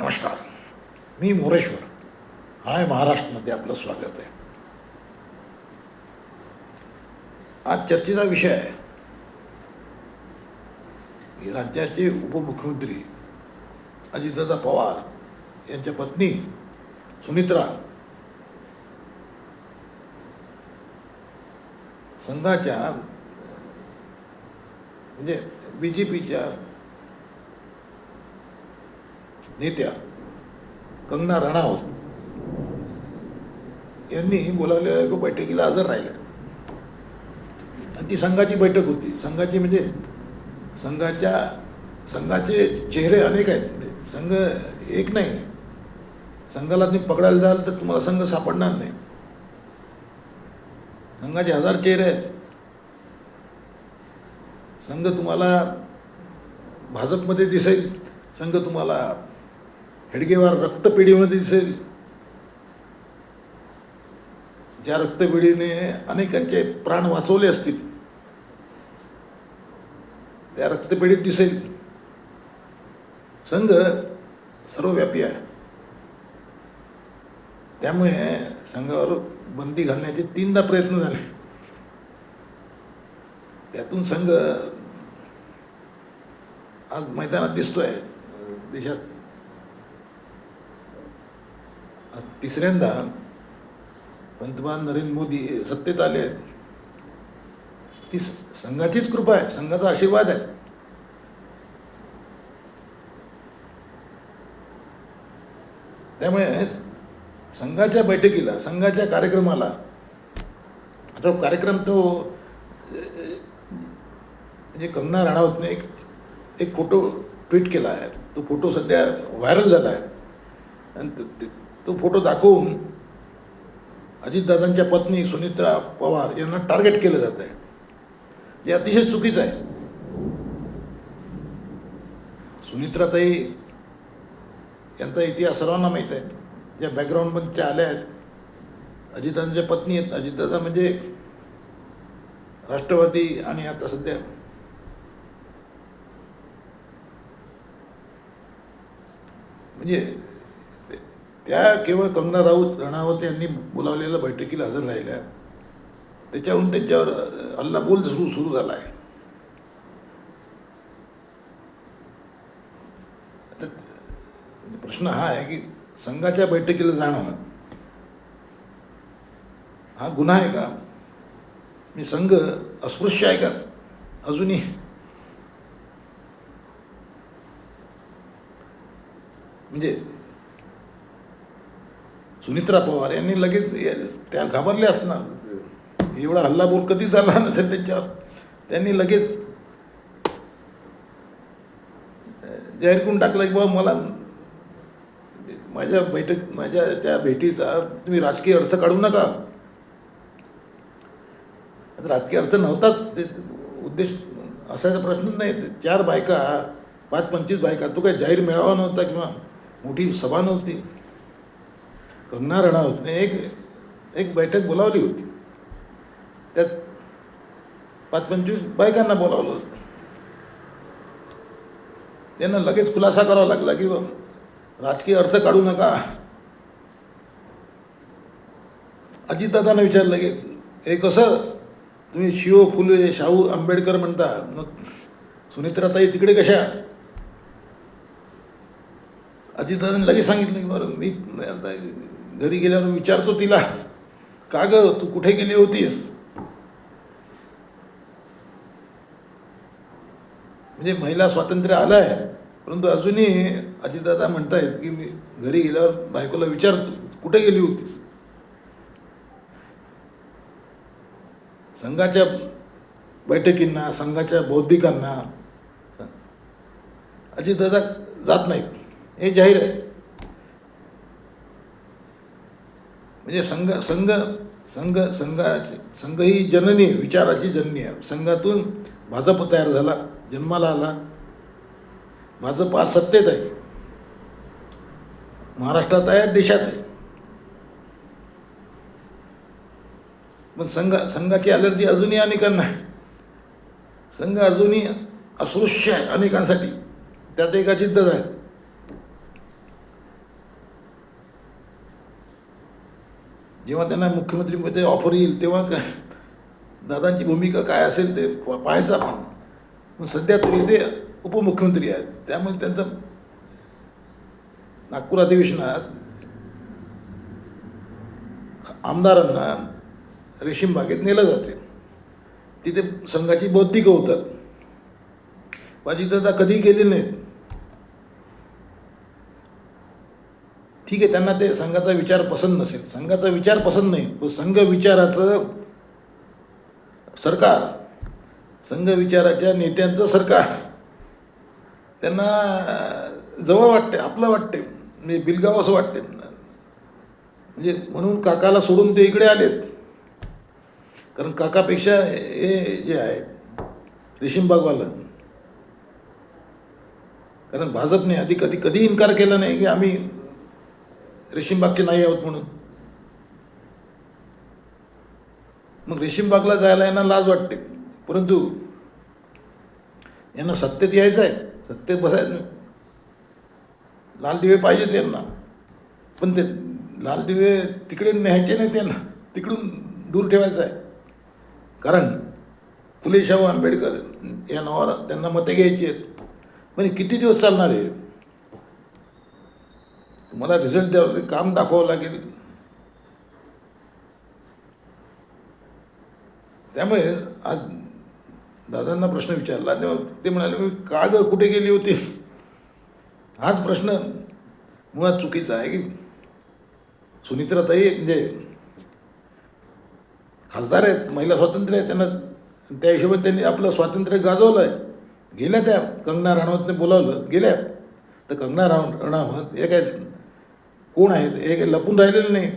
नमस्कार. मी मोरेश्वर. हाय महाराष्ट्रमध्ये आपलं स्वागत आहे. आज चर्चेचा विषय आहे. की राज्याचे उपमुख्यमंत्री अजितदादा पवार यांच्या पत्नी सुमित्रा संघाच्या म्हणजे बी जे पीच्या नेत्या कंगना राणावत यांनी बोलावलेल्या एका बैठकीला हजर राहिल्या. आणि ती संघाची बैठक होती. संघाची म्हणजे संघाच्या संघाचे चेहरे अनेक आहेत. म्हणजे संघ एक नाही. संघाला तुम्ही पकडायला जाल तर तुम्हाला संघ सापडणार नाही. संघाचे हजार चेहरे आहेत. संघ तुम्हाला भाजपमध्ये दिसेल. संघ तुम्हाला हेडगेवार रक्तपेढीमध्ये दिसेल ज्या रक्तपेढीने अनेकांचे प्राण वाचवले असतील त्या रक्तपेढीत दिसेल संघ सर्वव्यापी आहे त्यामुळे संघावर बंदी घालण्याचे तीनदा प्रयत्न झाले त्यातून संघ आज मैदानात दिसतोय देशात आज तिसऱ्यांदा पंतप्रधान नरेंद्र मोदी सत्तेत आले आहेत. ती स- संघाचीच कृपा आहे संघाचा आशीर्वाद आहे. त्यामुळे संघाच्या बैठकीला संघाच्या कार्यक्रमाला तो कार्यक्रम तो म्हणजे कंगना राणावतने एक एक फोटो ट्विट केला आहे. तो फोटो सध्या व्हायरल झाला आहे. आणि तो फोटो दाखवून अजितदादांच्या पत्नी सुनित्रा पवार यांना टार्गेट केलं जात आहे. जे अतिशय चुकीचं आहे. सुनित्राताई यांचा इतिहास सर्वांना माहीत आहे. ज्या बॅकग्राऊंडमध्ये त्या आल्या आहेत. अजितदादांच्या पत्नी आहेत. अजितदादा म्हणजे राष्ट्रवादी आणि आता सध्या म्हणजे त्या केवळ कंगना राऊत राणावत यांनी बोलावलेल्या बैठकीला हजर राहिल्या. त्याच्याहून त्यांच्यावर हल्ला बोल सुरू सुरू झाला आहे प्रश्न हा आहे की संघाच्या बैठकीला जाणं हा गुन्हा आहे का? मी संघ अस्पृश्य आहे का? अजूनही. म्हणजे सुनित्रा पवार यांनी लगेच त्या घाबरल्या असणार. एवढा हल्लाबोल कधी झाला नसेल त्यांच्यावर? त्यांनी लगेच जाहीर करून टाकलं की बाबा मला माझ्या बैठक माझ्या त्या भेटीचा तुम्ही राजकीय अर्थ काढू नका. आता राजकीय अर्थ नव्हताच ते उद्देश असायचा प्रश्नच नाही. चार बायका पाच पंचवीस बायका तो काही जाहीर मेळावा नव्हता किंवा मोठी सभा नव्हती. कंगना रणावतने एक एक बैठक बोलावली होती. त्यात पाच पंचवीस बायकांना बोलावलं होतं. त्यांना लगेच खुलासा करावा लागला की राजकीय अर्थ काढू नका. अजितदादांना विचारलं की हे कसं? तुम्ही शिव फुले शाहू आंबेडकर म्हणता. मग सुनित्राताई तिकडे कशा? अजितदादांनी लगेच सांगितलं की बरं मी घरी गेल्यावर विचारतो तिला का ग तू कुठे गेली होतीस? म्हणजे महिला स्वातंत्र्य आलं आहे परंतु अजूनही अजितदादा म्हणतायत की मी घरी गेल्यावर बायकोला विचारतो कुठे गेली होतीस? संघाच्या बैठकींना संघाच्या बौद्धिकांना अजितदादा जात नाहीत. हे जाहीर आहे. म्हणजे संघ संघ संघ संघाची संघ ही जननी विचाराची जननी आहे. संघातून भाजप तयार झाला जन्माला आला. भाजप आज सत्तेत आहे. महाराष्ट्रात आहे देशात आहे. पण संघ संघाची अलर्जी अजूनही अनेकांना आहे. संघ अजूनही अस्पृश्य आहे अनेकांसाठी. त्यात एका अजितदादा आहे. जेव्हा त्यांना मुख्यमंत्रीमध्ये ऑफर येईल तेव्हा काय दादांची भूमिका काय असेल ते प- पाहायचं आपण. पण सध्या तरी ते उपमुख्यमंत्री आहेत. त्यामुळे त्यांचं नागपूर अधिवेशनात आमदारांना रेशीम बागेत नेलं जाते. तिथे संघाची बौद्धिक होतात माझी दादा कधी गेले नाहीत. ठीक आहे त्यांना ते संघाचा विचार पसंत नसेल. संघाचा विचार पसंत नाही पण संघ विचाराचं सरकार संघ विचाराच्या नेत्यांचं सरकार. त्यांना जवळ वाटते आपलं वाटते म्हणजे बिलगाव असं वाटते म्हणजे म्हणून काकाला सोडून ते इकडे आलेत. कारण काकापेक्षा हे जे आहे रेशीमबागवालं कारण भाजपने आधी कधी कधी इन्कार केला नाही की आम्ही रेशीमबागचे नाही आहोत म्हणून. मग रेशीमबागला जायला यांना लाज वाटते. परंतु यांना सत्तेत यायचं आहे. सत्तेत बसायचं नाही. लाल दिवे पाहिजेत यांना. पण ते लाल दिवे तिकडे न्यायचे नाही त्यांना तिकडून दूर ठेवायचं आहे. कारण फुले शाहू आंबेडकर या नावावर त्यांना मते घ्यायची आहेत. पण किती दिवस चालणार आहे? तुम्हाला रिझल्ट द्यावं काम दाखवावं लागेल. त्यामुळे आज दादांना प्रश्न विचारला तेव्हा ते म्हणाले मी का ग कुठे गेली होती? हाच प्रश्न मुळात चुकीचा आहे की सुनित्राताई म्हणजे खासदार आहेत महिला स्वातंत्र्य आहे त्यांना त्या हिशोबाने त्यांनी आपलं स्वातंत्र्य गाजवलं आहे गेल्या त्या कंगना राणावतने बोलावलं गेल्या. तर कंगना राण राणावत हे काय कोण आहेत? हे काही लपून राहिलेलं नाही.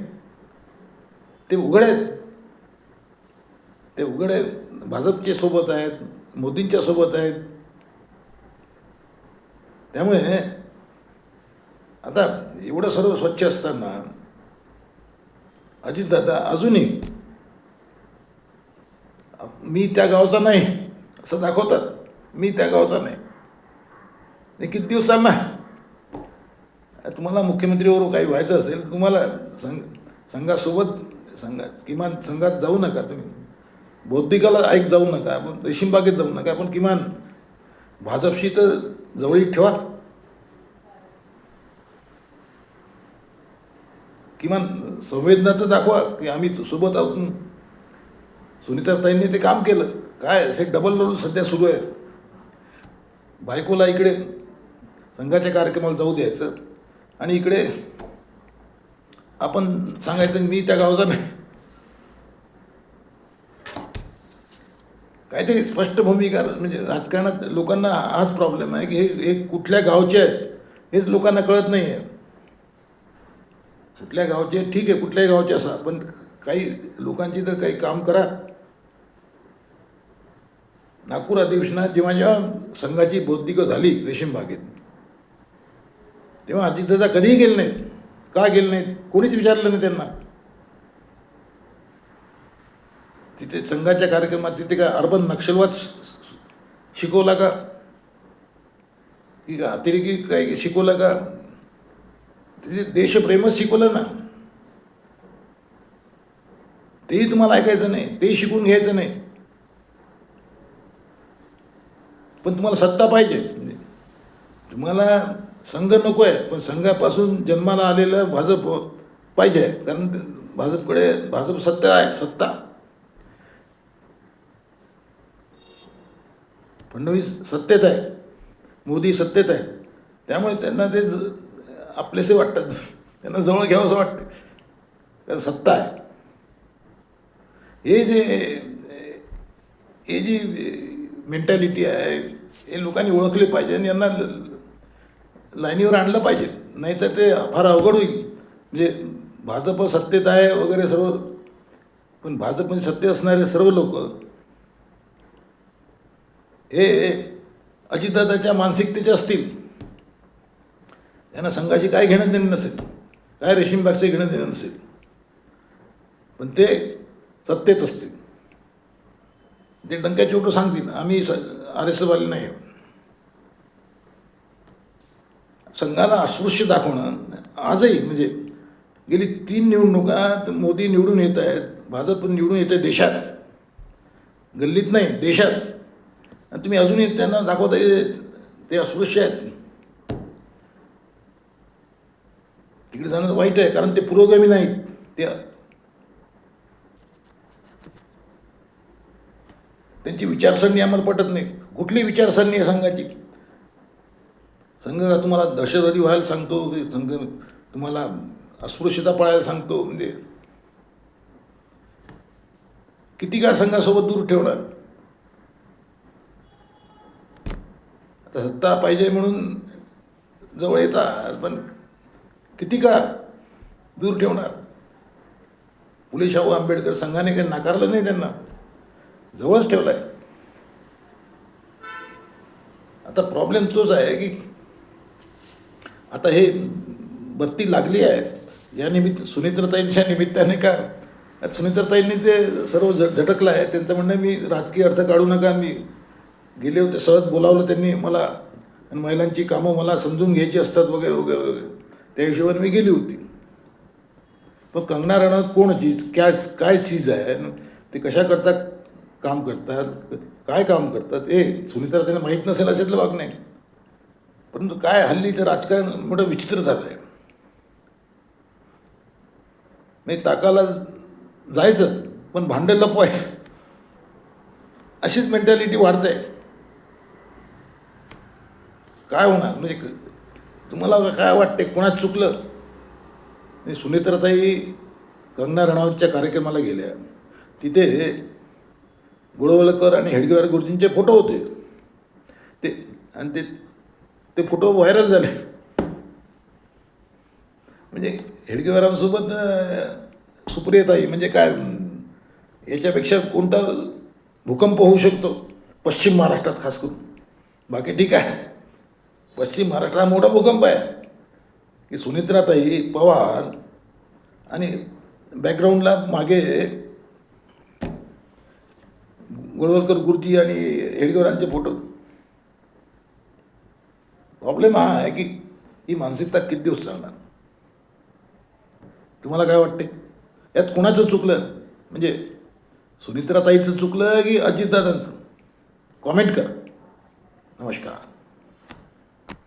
ते उघड आहेत. ते उघड आहेत. भाजपचे सोबत आहेत मोदींच्या सोबत आहेत. त्यामुळे आता एवढं सर्व स्वच्छ असताना अजितदादा अजूनही मी त्या गावचा नाही असं दाखवतात. मी त्या गावचा नाही. किती दिवसांना तुम्हाला मुख्यमंत्रीवर काही व्हायचं असेल तुम्हाला संघ संघासोबत संघात किमान संघात जाऊ नका तुम्ही. बौद्धिकाला ऐक जाऊ नका आपण रेशीमबागेत जाऊ नका आपण किमान भाजपशी तर जवळीक ठेवा. किमान संवेदना तर दाखवा की आम्ही सोबत आहोत. सुनीताताईंनी ते काम केलं. काय असे डबल लढू सध्या सुरू आहे बायकोला इकडे संघाच्या कार्यक्रमाला जाऊ द्यायचं. आणि इकडे आपण सांगायचं मी त्या गावचा नाही. काहीतरी स्पष्ट भूमिका म्हणजे राजकारणात लोकांना हाच प्रॉब्लेम आहे की हे हे कुठल्या गावचे आहेत हेच लोकांना कळत नाही आहे कुठल्या गावचे ठीक आहे कुठल्याही गावचे असा पण काही लोकांची तर काही काम करा. नागपूर अधिवेशनात जेव्हा जेव्हा संघाची बौद्धिक झाली रेशीम बागेत तेव्हा अजितदादा कधीही गेले नाहीत. का गेले नाहीत? कोणीच विचारलं नाही त्यांना. तिथे संघाच्या कार्यक्रमात तिथे काय अर्बन नक्षलवाद शिकवला का? की अतिरेकी काय शिकवला का? तिथे देशप्रेमच शिकवलं ना. तेही तुम्हाला ऐकायचं नाही. तेही शिकून घ्यायचं नाही. पण तुम्हाला सत्ता पाहिजे. म्हणजे तुम्हाला संघ नको आहे पण संघापासून जन्माला आलेलं भाजप पाहिजे कारण भाजपकडे भाजप सत्ता आहे सत्ता. फडणवीस सत्तेत आहे मोदी सत्तेत आहे. त्यामुळे त्यांना ते ज- आपलेसे वाटतात. त्यांना जवळ घ्यावं असं वाटतं. कारण सत्ता आहे. हे जे हे जी मेंटॅलिटी आहे हे लोकांनी ओळखले पाहिजे आणि यांना लाईनीवर आणलं पाहिजे. नाहीतर ते फार अवघड होईल. म्हणजे भाजप सत्तेत आहे वगैरे सर्व. पण भाजपमध्ये सत्ते असणारे सर्व लोक हे अजितदादाच्या मानसिकतेचे असतील. त्यांना संघाशी काय घेणं देणं नसेल. काय रेशीमबागचे घेणं देणं नसेल. पण ते सत्तेत असतील. ते डंक्याचे उठं सांगतील आम्ही स आर एस एफवाले नाही संघाला अस्पृश्य दाखवणं आजही म्हणजे गेली तीन निवडणुका मोदी निवडून येत आहेत भाजप पण निवडून येते देशात. गल्लीत नाही देशात. आणि तुम्ही अजूनही त्यांना दाखवता ते अस्पृश्य आहेत. तिकडे जाणं वाईट आहे कारण ते पुरोगामी नाहीत. ते त्यांची विचारसरणी आम्हाला पटत नाही. कुठली विचारसरणी आहे संघाची? संघ तुम्हाला दहशतवादी व्हायला सांगतो ते संघ तुम्हाला अस्पृश्यता पळायला सांगतो म्हणजे किती का संघासोबत दूर ठेवणार? आता सत्ता पाहिजे म्हणून जवळ येतात पण किती काळ दूर ठेवणार? फुले शाहू आंबेडकर संघाने काही नाकारलं नाही त्यांना. जवळच ठेवलं आहे आता प्रॉब्लेम तोच आहे की आता हे बत्ती लागली आहे. या निमित्त सुनित्रताईंच्या निमित्ताने का? सुनित्रताईंनी ते सर्व झ झटकलं आहे त्यांचं म्हणणं मी राजकीय अर्थ काढू नका. मी गेले होते सहज बोलावलं त्यांनी मला. आणि महिलांची कामं मला समजून घ्यायची असतात वगैरे वगैरे वगैरे. त्या हिशोबाने मी गेली होती. पण कंगना राणावत कोण चीज काय काय चीज आहे? ते कशाकरता काम करतात? काय काम करतात? ए सुनीता त्यांना माहीत नसेल अशातलं भाग नाही परंतु काय हल्लीचं राजकारण मोठं विचित्र झालं आहे. नाही ताकाला जायचं पण भांडं लपवायचं. अशीच मेंटॅलिटी वाढते. काय होणार? म्हणजे क- तुम्हाला काय वाटते? कोणात चुकलं? नाही सुनेत्रताई कंगना रणावतच्या कार्यक्रमाला गेल्या. तिथे गुळवलकर आणि हेडगेवार गुरुजींचे फोटो होते. ते आणि ते ते फोटो व्हायरल झाले. म्हणजे हेडगेवारांसोबत सुप्रियताई म्हणजे काय याच्यापेक्षा कोणता भूकंप होऊ शकतो? पश्चिम महाराष्ट्रात खास करून. बाकी ठीक आहे. पश्चिम महाराष्ट्र हा मोठा भूकंप आहे. की सुनित्राताई पवार आणि बॅकग्राऊंडला मागे गोळवलकर गुरुजी आणि हेडगेवरांचे फोटो. प्रॉब्लेम हा आहे की ही मानसिकता किती दिवस चालणार? तुम्हाला काय वाटते? यात कोणाचं चुकलं? म्हणजे सुनित्राताईचं चुकलं की अजितदादांचं? कॉमेंट करा. नमस्कार.